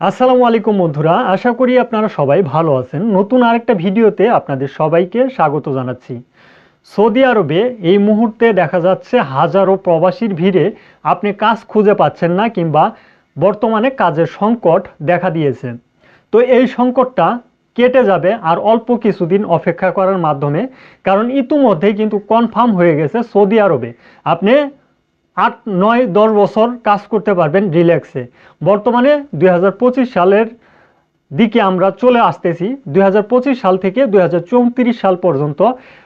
আসসালামু আলাইকুম বন্ধুরা, আশা করি আপনারা সবাই ভালো আছেন। নতুন আরেকটা ভিডিওতে আপনাদের সবাইকে স্বাগত জানাচ্ছি। সৌদি আরবে এই মুহূর্তে দেখা যাচ্ছে হাজারো প্রবাসীর ভিড়ে আপনি কাজ খুঁজে পাচ্ছেন না কিংবা বর্তমানে কাজের সংকট দেখা দিয়েছে। তো এই সংকটটা কেটে যাবে আর অল্প কিছুদিন অপেক্ষা করার মাধ্যমে, কারণ ইতিমধ্যেই কিন্তু কনফার্ম হয়ে গেছে সৌদি আরবে। আপনি আট, নয়, দশ বছর কাজ করতে পারবেন রিল্যাক্সে। বর্তমানে দুই হাজার পঁচিশ সালের দিকে আমরা চলে আসতেছি, দুই হাজার পঁচিশ সাল থেকে দুই হাজার চৌত্রিশ সাল পর্যন্ত।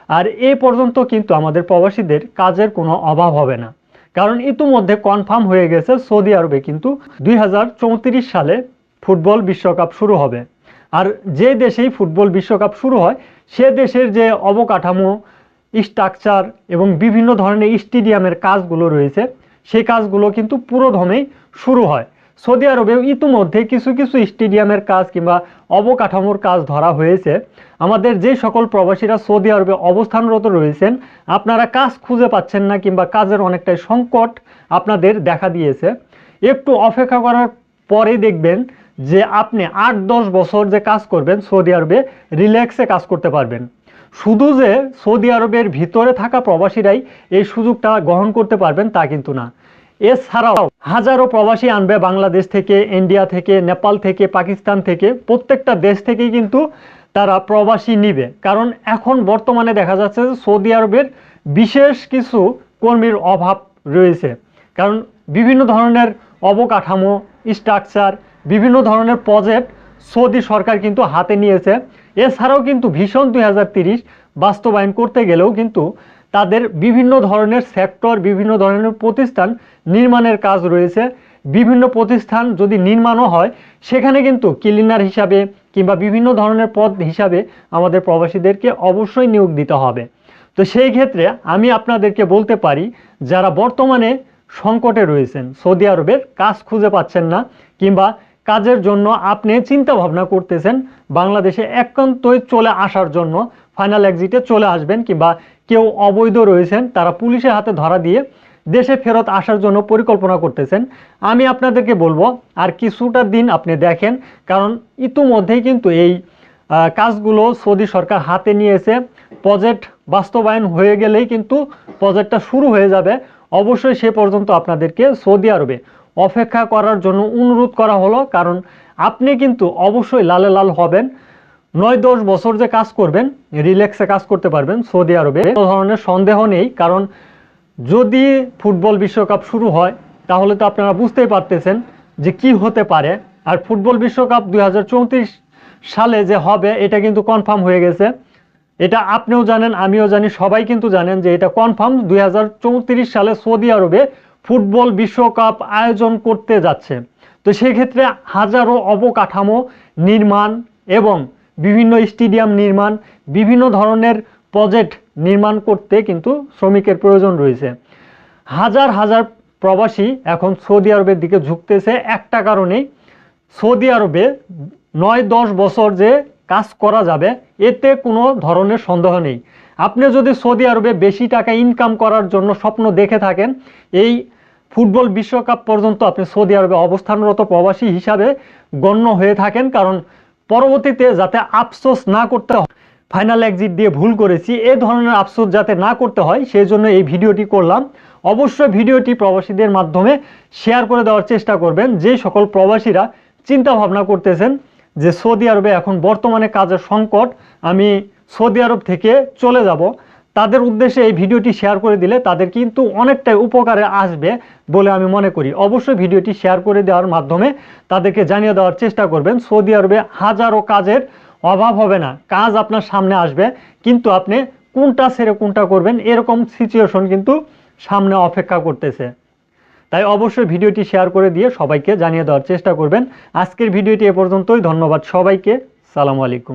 আর এ পর্যন্ত কিন্তু আমাদের প্রবাসীদের কাজের কোনো অভাব হবে না। কারণ ইতিমধ্যে কনফার্ম হয়ে গেছে, সৌদি আরবে কিন্তু দুই হাজার চৌত্রিশ সালে ফুটবল বিশ্বকাপ শুরু হবে। আর যে দেশেই ফুটবল বিশ্বকাপ শুরু হয়, সে দেশের যে অবকাঠামো স্ট্রাকচার এবং বিভিন্ন ধরনের স্টেডিয়ামের কাজগুলো রয়েছে। সেই কাজগুলো কিন্তু পুরোদমেই শুরু হয়। সৌদি আরবেও ইতিমধ্যে কিছু কিছু স্টেডিয়ামের কাজ কিংবা অবকাঠামোর কাজ ধরা হয়েছে। আমাদের যে সকল প্রবাসীরা সৌদি আরবে অবস্থানরত রয়েছেন, আপনারা কাজ খুঁজে পাচ্ছেন না কিংবা কাজের অনেকটাই সংকট আপনাদের দেখা দিয়েছে। একটু অপেক্ষা করার পরে দেখবেন যে আপনি আট দশ বছর যে কাজ করবেন, সৌদি আরবে রিল্যাক্সে কাজ করতে পারবেন। শুধু যে সৌদি আরবের ভিতরে থাকা প্রবাসীরাই এই সুযোগটা গ্রহণ করতে পারবেন তা কিন্তু না। এছাড়াও হাজারো প্রবাসী আনবে বাংলাদেশ থেকে, ইন্ডিয়া থেকে, নেপাল থেকে, পাকিস্তান থেকে, প্রত্যেকটা দেশ থেকেই কিন্তু তারা প্রবাসী নিবে। কারণ এখন বর্তমানে দেখা যাচ্ছে যে সৌদি আরবের বিশেষ কিছু কর্মীর অভাব রয়েছে। কারণ বিভিন্ন ধরনের অবকাঠামো, স্ট্রাকচার, বিভিন্ন ধরনের প্রজেক্ট সৌদি সরকার কিন্তু হাতে নিয়েছে। এছাড়াও কিন্তু ভীষণ দুই বাস্তবায়ন করতে গেলেও কিন্তু তাদের বিভিন্ন ধরনের সেক্টর বিভিন্ন ধরনের প্রতিষ্ঠান নির্মাণের কাজ রয়েছে। বিভিন্ন প্রতিষ্ঠান যদি নির্মাণও হয়, সেখানে কিন্তু ক্লিনার হিসাবে কিংবা বিভিন্ন ধরনের পদ হিসাবে আমাদের প্রবাসীদেরকে অবশ্যই নিয়োগ দিতে হবে। তো সেই ক্ষেত্রে আমি আপনাদেরকে বলতে পারি, যারা বর্তমানে সংকটে রয়েছেন, সৌদি আরবের কাজ খুঁজে পাচ্ছেন না কিংবা কাজের জন্য আপনি চিন্তা ভাবনা করতেছেন, বাংলাদেশে একান্তই চলে আসার জন্য ফাইনাল এক্সিটে চলে আসবেন কিংবা কেউ অবৈধ রয়েছেন, তারা পুলিশের হাতে ধরা দিয়ে দেশে ফেরত আসার জন্য পরিকল্পনা করতেছেন। আমি আপনাদেরকে বলব, আর কিছুটা দিন আপনি দেখেন, কারণ ইতিমধ্যেই কিন্তু এই কাজগুলো সৌদি সরকার হাতে নিয়েছে। প্রজেক্ট বাস্তবায়ন হয়ে গেলেই কিন্তু প্রজেক্টটা শুরু হয়ে যাবে। অবশ্যই সে পর্যন্ত আপনাদেরকে সৌদি আরবে অপেক্ষা করার জন্য অনুরোধ করা হলো, কারণ আপনি কিন্তু অবশ্যই লালে লাল হবেন। নয় দশ বছর যে কাজ করবেন, রিল্যাক্সে কাজ করতে পারবেন সৌদি আরবে। কোনো ধরনের সন্দেহ নেই, কারণ যদি ফুটবল বিশ্বকাপ শুরু হয়, তাহলে তো আপনারা বুঝতেই পারতেছেন যে কি হতে পারে। আর ফুটবল বিশ্বকাপ দুই হাজার চৌত্রিশ সালে যে হবে, এটা কিন্তু কনফার্ম হয়ে গেছে। এটা আপনিও জানেন, আমিও জানি, সবাই কিন্তু জানেন যে এটা কনফার্ম। দুই হাজার চৌত্রিশ সালে সৌদি আরবে ফুটবল বিশ্বকাপ আয়োজন করতে যাচ্ছে। তো সেক্ষেত্রে হাজারো অবকাঠামো নির্মাণ এবং বিভিন্ন স্টেডিয়াম নির্মাণ, বিভিন্ন ধরনের প্রজেক্ট নির্মাণ করতে কিন্তু শ্রমিকের প্রয়োজন রয়েছে। হাজার হাজার প্রবাসী এখন সৌদি আরবের দিকে ঝুঁকতেছে। একটা কারণেই সৌদি আরবে নয় দশ বছর যে কাজ করা যাবে, এতে কোনো ধরনের সন্দেহ নেই। আপনি যদি সৌদি আরবে বেশি টাকা ইনকাম করার জন্য স্বপ্ন দেখে থাকেন, এই ফুটবল বিশ্বকাপ পর্যন্ত আপনি সৌদি আরবে অবস্থানরত প্রবাসী হিসাবে গণ্য হয়ে থাকেন, কারণ পরবর্তীতে যাতে আফসোস না করতে হয়, ফাইনাল এক্সিট দিয়ে ভুল করেছি, এ ধরনের আফসোস যাতে না করতে হয় সেই জন্য এই ভিডিওটি করলাম। অবশ্যই ভিডিওটি প্রবাসীদের মাধ্যমে শেয়ার করে দেওয়ার চেষ্টা করবেন, যে সকল প্রবাসীরা চিন্তা ভাবনা করতেছেন যে সৌদি আরবে এখন বর্তমানে কাজের সংকট, আমি সৌদি আরব থেকে চলে যাব। তাদের উদ্দেশ্যে এই ভিডিওটি শেয়ার করে দিলে তাদের কিন্তু অনেকটাই উপকারে আসবে বলে আমি মনে করি। অবশ্যই ভিডিওটি শেয়ার করে দেওয়ার মাধ্যমে তাদেরকে জানিয়ে দেওয়ার চেষ্টা করবেন। সৌদি আরবে হাজারো কাজের অভাব হবে না। কাজ আপনার সামনে আসবে, কিন্তু আপনি কোনটা ছেড়ে কোনটা করবেন এরকম সিচুয়েশন কিন্তু সামনে অপেক্ষা করতেছে। তাই অবশ্যই ভিডিওটি শেয়ার করে দিয়ে সবাইকে জানিয়ে দেওয়ার চেষ্টা করবেন। আজকের ভিডিওটি এ পর্যন্তই। ধন্যবাদ সবাইকে। সালামু আলাইকুম।